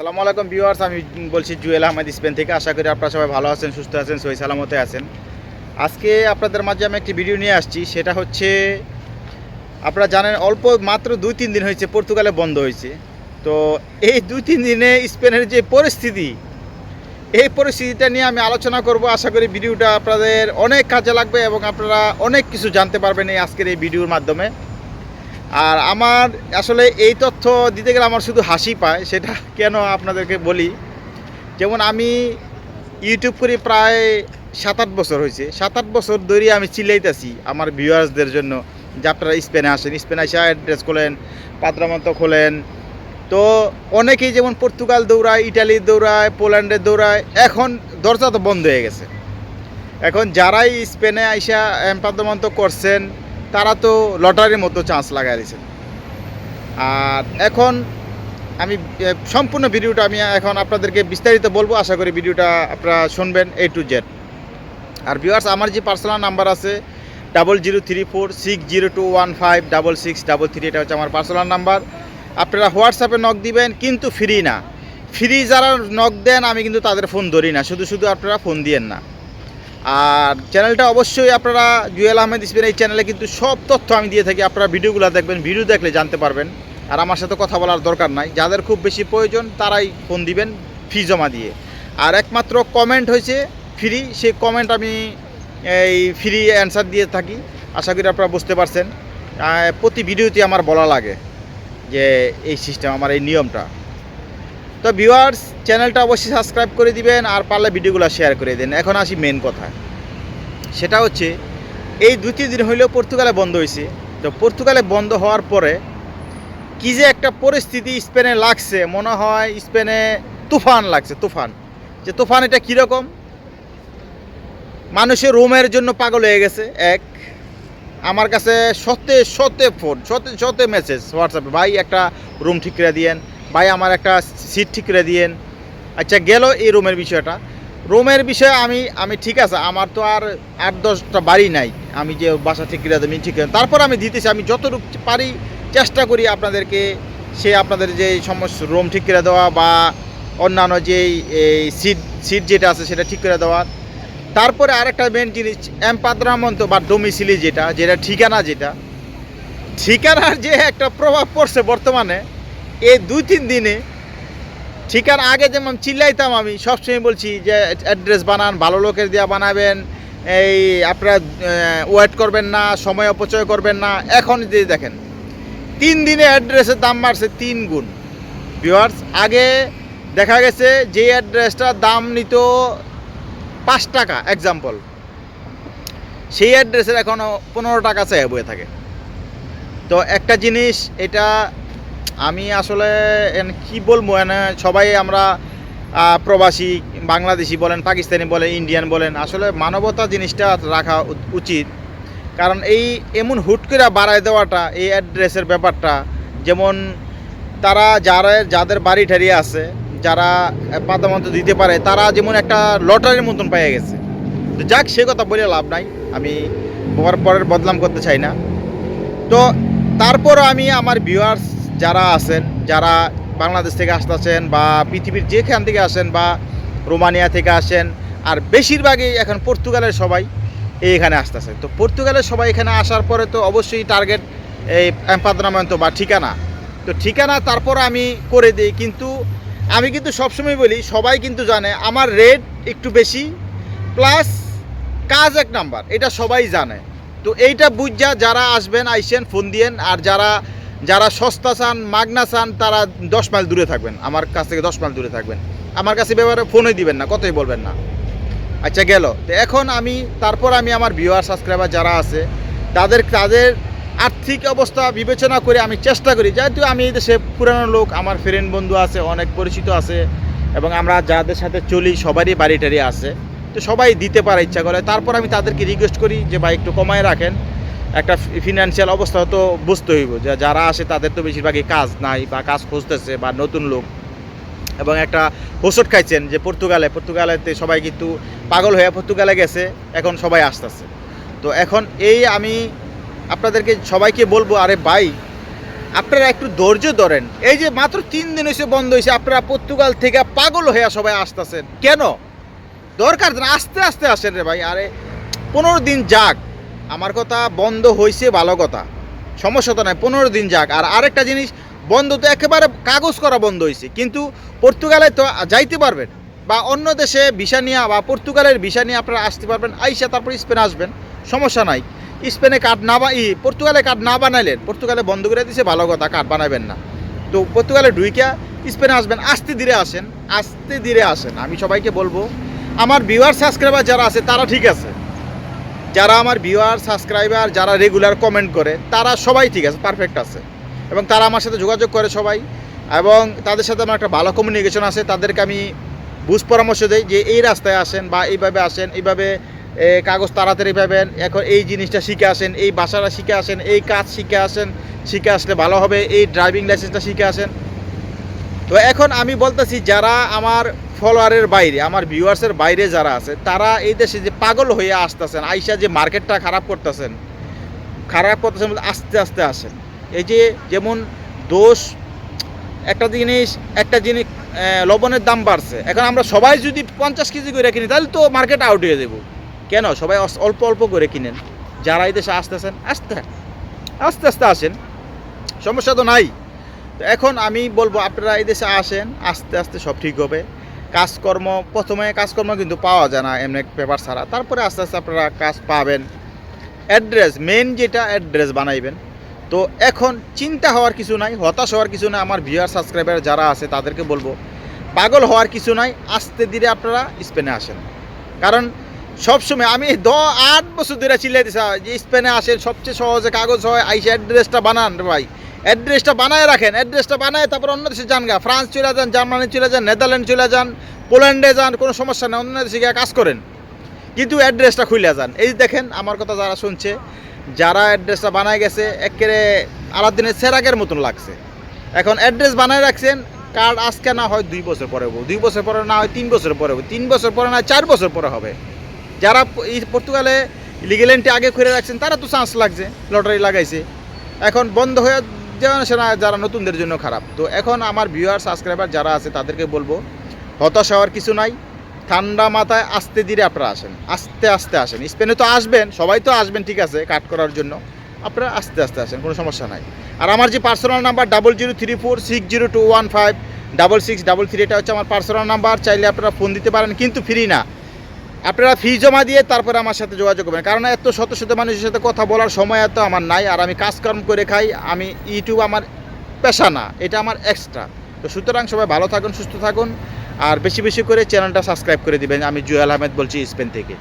সালামু আলাইকুম ভিউয়ার্স, আমি বলছি জুয়েল আহমেদ স্পেন থেকে। আশা করি আপনারা সবাই ভালো আছেন, সুস্থ আছেন সহি সালামতে আছেন। আজকে আপনাদের মাঝে আমি একটি ভিডিও নিয়ে আসছি, সেটা হচ্ছে, আপনারা জানেন অল্প মাত্র দুই তিন দিন হয়েছে পর্তুগালে বন্ধ হয়েছে। তো এই দুই তিন দিনে স্পেনের যে পরিস্থিতি, এই পরিস্থিতিটা নিয়ে আমি আলোচনা করব। আশা করি ভিডিওটা আপনাদের অনেক কাজে লাগবে এবং আপনারা অনেক কিছু জানতে পারবেন এই আজকের এই ভিডিওর মাধ্যমে। আর আমার আসলে এই তথ্য দিতে গেলে আমার শুধু হাসি পায়, সেটা কেন আপনাদেরকে বলি? যেমন আমি ইউটিউব করি প্রায় সাত আট বছর হয়েছে। সাত আট বছর ধরে আমি চিল্লাইতেছি আমার ভিউয়ার্সদের জন্য যে আপনারা স্পেনে আসেন, স্পেনে আসে অ্যাড্রেস খোলেন, পাত্রামন্ত খোলেন। তো অনেকেই যেমন পর্তুগাল দৌড়ায়, ইটালি দৌড়ায় পোল্যান্ডের দৌড়ায়, এখন দরজা তো বন্ধ হয়ে গেছে। এখন যারাই স্পেনে আইসা এম্পাদমন্ত করছেন তারা তো লটারির মতো চান্স লাগাই দিয়েছেন আর এখন আমি সম্পূর্ণ ভিডিওটা আমি এখন আপনাদেরকে বিস্তারিত বলব। আশা করি ভিডিওটা আপনারা শুনবেন এ টু জেড আর ভিউয়ার্স আমার যে পার্সোনাল নাম্বার আছে double zero three four six zero two one five double six double three এটা হচ্ছে আমার পার্সোনাল নাম্বার আপনারা হোয়াটসঅ্যাপে নক দিবেন, কিন্তু ফ্রি না। ফ্রি যারা নক দেন, আমি কিন্তু তাদের ফোন ধরি না। শুধু শুধু আপনারা ফোন দিয়েন না। আর চ্যানেলটা অবশ্যই আপনারা জুয়েল আহমেদ ইসবেন এই চ্যানেলে কিন্তু সব তথ্য আমি দিয়ে থাকি। আপনারা ভিডিওগুলো দেখবেন, ভিডিও দেখলে জানতে পারবেন। আর আমার সাথে কথা বলার দরকার নাই। যাদের খুব বেশি প্রয়োজন, তারাই ফোন দিবেন ফি জমা দিয়ে। আর একমাত্র কমেন্ট হয়েছে ফ্রি সেই কমেন্ট আমি এই ফ্রি অ্যান্সার দিয়ে থাকি। আশা করি আপনারা বুঝতে পারছেন। প্রতি ভিডিওতে আমার বলা লাগে যে এই সিস্টেম আমার এই নিয়মটা। তো ভিউয়ার্স চ্যানেলটা অবশ্যই সাবস্ক্রাইব করে দিবেন আর পারলে ভিডিওগুলো শেয়ার করে দেন। এখন আসি মেন কথা। সেটা হচ্ছে, এই দুই, তিন দিন হইলেও পর্তুগালে বন্ধ হয়েছে তো পর্তুগালে বন্ধ হওয়ার পরে কি যে একটা পরিস্থিতি স্পেনে লাগছে, মনে হয় স্পেনে তুফান লাগছে, তুফান। যে তুফান এটা কীরকম মানুষের রুমের জন্য পাগল হয়ে গেছে, এক। আমার কাছে শতে শতে ফোন শতে শতে মেসেজ হোয়াটসঅ্যাপে ভাই, একটা রুম ঠিক করে দিয়েন। ভাই আমার একটা সিট ঠিক করে দিয়েন। আচ্ছা গেল এই রুমের বিষয়টা। রুমের বিষয়ে আমি আমি ঠিক আছে, আমার তো আর আট দশটা বাড়ি নাই। আমি যে বাসা ঠিক করে দেবেন ঠিক তারপর আমি দিতেছি, আমি যতটুকু পারি চেষ্টা করি আপনাদেরকে সে আপনাদের যে সমস্ত রুম ঠিক করে দেওয়া বা অন্যান্য যে এই সিট সিট যেটা আছে সেটা ঠিক করে দেওয়া। তারপরে আরেকটা মেন জিনিস এম্পাদ্রামন্ত বা ডোমিসিলি যেটা যেটা ঠিকানা যেটা। ঠিকানার যে একটা প্রভাব পড়ছে বর্তমানে এই দুই তিন দিনে ঠিকানা আগে যেমন চিল্লাইতাম আমি, সবসময় বলছি যে অ্যাড্রেস বানান, ভালো লোকের দেওয়া বানাবেন, এই আপনারা ওয়েট করবেন না, সময় অপচয় করবেন না। এখন যে দেখেন, তিন দিনে অ্যাড্রেসের দাম বাড়ছে তিন গুণ। ভিউয়ার্স, আগে দেখা গেছে যে অ্যাড্রেসটার দাম নিত পাঁচ টাকা এক্সাম্পল সেই অ্যাড্রেসের এখনও পনেরো টাকা চাই বয়ে থাকে। তো একটা জিনিস, এটা আমি আসলে কি বলব, এনে সবাই আমরা প্রবাসী, বাংলাদেশি বলেন, পাকিস্তানি বলেন, ইন্ডিয়ান বলেন, আসলে মানবতা জিনিসটা রাখা উচিত। কারণ এই এমন হুট করে বাড়ায় দেওয়াটা, এই অ্যাড্রেসের ব্যাপারটা, যেমন তারা যারা, যাদের বাড়ি ঠাড়ি আছে, যারা পাতামন্ত দিতে পারে, তারা যেমন একটা লটারির মতন পেয়ে গেছে। তো যাক, সে কথা বলে লাভ নাই, আমি পর, পরের বদনাম করতে চাই না। তো তারপরও আমি আমার ভিউয়ার্স যারা আছেন, যারা বাংলাদেশ থেকে আসতেছেন বা পৃথিবীর যেখান থেকে আসেন বা রোমানিয়া থেকে আসেন, আর বেশিরভাগই এখন পর্তুগালের সবাই এইখানে আসতেছে। তো পর্তুগালের সবাই এখানে আসার পরে তো অবশ্যই টার্গেট এই এম্পাদ্রামেন্ট বা ঠিকানা। তো ঠিকানা তারপর আমি করে দিই, কিন্তু আমি কিন্তু সবসময় বলি, সবাই কিন্তু জানে আমার রেট একটু বেশি প্লাস কাজ এক নাম্বার এটা সবাই জানে। তো এইটা বুঝা যারা আসবেন, আইসেন, ফোন দিয়েন, আর যারা যারা সস্তা চান, মাগনা চান, তারা দশ মাইল দূরে থাকবেন। আমার কাছ থেকে দশ মাইল দূরে থাকবেন। আমার কাছে ব্যাপারে ফোনই দিবেন না, কতই বলবেন না। আচ্ছা গেল। তো এখন আমি, তারপর আমি আমার ভিউয়ার সাবস্ক্রাইবার যারা আছে, তাদের তাদের আর্থিক অবস্থা বিবেচনা করে আমি চেষ্টা করি। যেহেতু আমি এই দেশে পুরানো লোক, আমার ফ্রেন্ড বন্ধু আছে, অনেক পরিচিত আছে, এবং আমরা যাদের সাথে চলি, সবারই বাড়ি টাড়ি আছে। তো সবাই দিতে পারে ইচ্ছা করে। তারপর আমি তাদেরকে রিকোয়েস্ট করি যে, ভাই, একটু কমায় রাখেন। একটা ফিনান্সিয়াল অবস্থা তো বুঝতে হইব যে যারা আসে তাদের তো বেশিরভাগই কাজ নাই বা কাজ খুঁজতেছে বা নতুন লোক। এবং একটা হোসট খাইছেন যে পর্তুগালে, পর্তুগালেতে সবাই কিন্তু পাগল হয়ে পর্তুগালে গেছে, এখন সবাই আসতেছে। তো এখন এই আমি আপনাদেরকে সবাইকে বলব, আরে ভাই, আপনারা একটু ধৈর্য ধরেন। এই যে মাত্র তিন দিন হয়েছে বন্ধ হয়েছে আপনারা পর্তুগাল থেকে পাগল হয়ে সবাই আসতেছেন। কেন? দরকার আস্তে আস্তে আসেন রে ভাই, আরে পনেরো দিন যাক। আমার কথা বন্ধ হয়েছে ভালো কথা। সমস্যা তো নাই, পনেরো দিন যাক। আর আরেকটা জিনিস, বন্ধ তো একেবারে কাগজ করা বন্ধ হয়েছে কিন্তু পর্তুগালে তো যাইতে পারবেন বা অন্য দেশে ভিসা নিয়ে বা পর্তুগালের ভিসা নিয়ে আপনারা আসতে পারবেন, আইসা তারপর স্পেন আসবেন, সমস্যা নাই। স্পেনে কার্ড না বা পর্তুগালে কার্ড না বানাইলেন, পর্তুগালে বন্ধ করে দিছে, ভালো কথা কার্ড বানাবেন না। তো পর্তুগালে ঢুইকা স্পেনে আসবেন, আস্তে ধীরে আসেন, আস্তে ধীরে আসেন। আমি সবাইকে বলব, আমার ভিউয়ার সাবস্ক্রাইবার যারা আছে, তারা ঠিক আছে। যারা আমার ভিউয়ার সাবস্ক্রাইবার যারা রেগুলার কমেন্ট করে, তারা সবাই ঠিক আছে পারফেক্ট আছে। এবং তারা আমার সাথে যোগাযোগ করে সবাই। এবং তাদের সাথে আমার একটা ভালো কমিউনিকেশন আছে, তাদেরকে আমি বুঝ পরামর্শ দিই যে এই রাস্তায় আসেন বা এইভাবে আসেন, এইভাবে কাগজ তাড়াতাড়ি পাবেন, এখন এই জিনিসটা শিখে আসেন, এই ভাষাটা শিখে আসেন, এই কাজ শিখে আসেন, শিখে আসলে ভালো হবে, এই ড্রাইভিং লাইসেন্সটা শিখে আসেন। তো এখন আমি বলতেছি, যারা আমার ফলোয়ারের বাইরে, আমার ভিউয়ার্সের বাইরে যারা আছে, তারা এই দেশে যে পাগল হয়ে আসতেছেন, আইসা যে মার্কেটটা খারাপ করতেছেন খারাপ করতেছেন বলতে আস্তে আস্তে আসেন। এই যে যেমন দোষ, একটা জিনিস একটা জিনিস লবণের দাম বাড়ছে। এখন আমরা সবাই যদি পঞ্চাশ কেজি করে কিনি, তাহলে তো মার্কেট আউট হয়ে দেবো কেন? সবাই অল্প অল্প করে কিনেন। যারা এই দেশে আসতেছেন, আস্তে আস্তে আস্তে আসেন। সমস্যা তো নাই। তো এখন আমি বলব, আপনারা এই দেশে আসেন, আস্তে আস্তে সব ঠিক হবে। কাজকর্ম, প্রথমে কাজকর্ম কিন্তু পাওয়া যায় না এমনি পেপার ছাড়া। তারপরে আস্তে আস্তে আপনারা কাজ পাবেন। অ্যাড্রেস মেন যেটা অ্যাড্রেস বানাইবেন। তো এখন চিন্তা হওয়ার কিছু নাই, হতাশ হওয়ার কিছু নাই। আমার ভিউয়ার সাবস্ক্রাইবার যারা আছে তাদেরকে বলব, পাগল হওয়ার কিছু নাই, আস্তে ধীরে আপনারা স্পেনে আসেন। কারণ সবসময় আমি দ আট বছর ধরে চিল্লাই দিছি, যে স্পেনে আসেন, সবচেয়ে সহজে কাগজ হয়, আইসে অ্যাড্রেসটা বানান ভাই। অ্যাড্রেসটা বানায় রাখেন, অ্যাড্রেসটা বানায় তারপর অন্য দেশে যান গা। ফ্রান্স চলে যান, জার্মানি চলে যান, নেদারল্যান্ড চলে যান, পোল্যান্ডে যান, কোনো সমস্যা নেই, অন্য দেশে গিয়ে কাজ করেন। কিন্তু অ্যাড্রেসটা খুলে যান। এই দেখেন, আমার কথা যারা শুনছে, যারা অ্যাড্রেসটা বানায় গেছে, একেবারে আলাদিনের সেরাগের মতন লাগছে। এখন অ্যাড্রেস বানায় রাখছেন, কার্ড আজকে না হয় দুই বছর পরে হব, দুই বছর পরে না হয় তিন বছর পরে হব, তিন বছর পরে না চার বছর পরে হবে। যারা এই পর্তুগালে লিগেল এন্ট্রি আগে করে রাখছেন, তারা তো চান্স লাগছে লটারি লাগাইছে। এখন বন্ধ হয়ে যাওয়া সেনা যারা নতুনদের জন্য খারাপ। তো এখন আমার ভিউয়ার সাবস্ক্রাইবার যারা আছে, তাদেরকে বলব, হতাশ হওয়ার কিছু নাই। ঠান্ডা মাথায় আস্তে ধীরে আপনারা আসেন। আস্তে আস্তে আসেন। স্পেনে তো আসবেন, সবাই তো আসবেন, ঠিক আছে, কাট করার জন্য। আপনারা আস্তে আস্তে আসেন, কোনো সমস্যা নাই। আর আমার যে personal number double zero three four six zero two one five double six double three এটা হচ্ছে আমার পার্সোনাল নাম্বার চাইলে আপনারা ফোন দিতে পারেন, কিন্তু ফ্রি না। আপনারা ফি জমা দিয়ে তারপরে আমার সাথে যোগাযোগ করবেন। কারণ এত শত শত মানুষের সাথে কথা বলার সময় এত আমার নাই, আর আমি কাজকর্ম করে খাই, আমি ইউটিউব আমার পেশা না, এটা আমার এক্সট্রা তো সুতরাং সবাই ভালো থাকুন, সুস্থ থাকুন, আর বেশি বেশি করে চ্যানেলটা সাবস্ক্রাইব করে দিবেন। আমি জুয়েল আহমেদ বলছি স্পেন থেকে।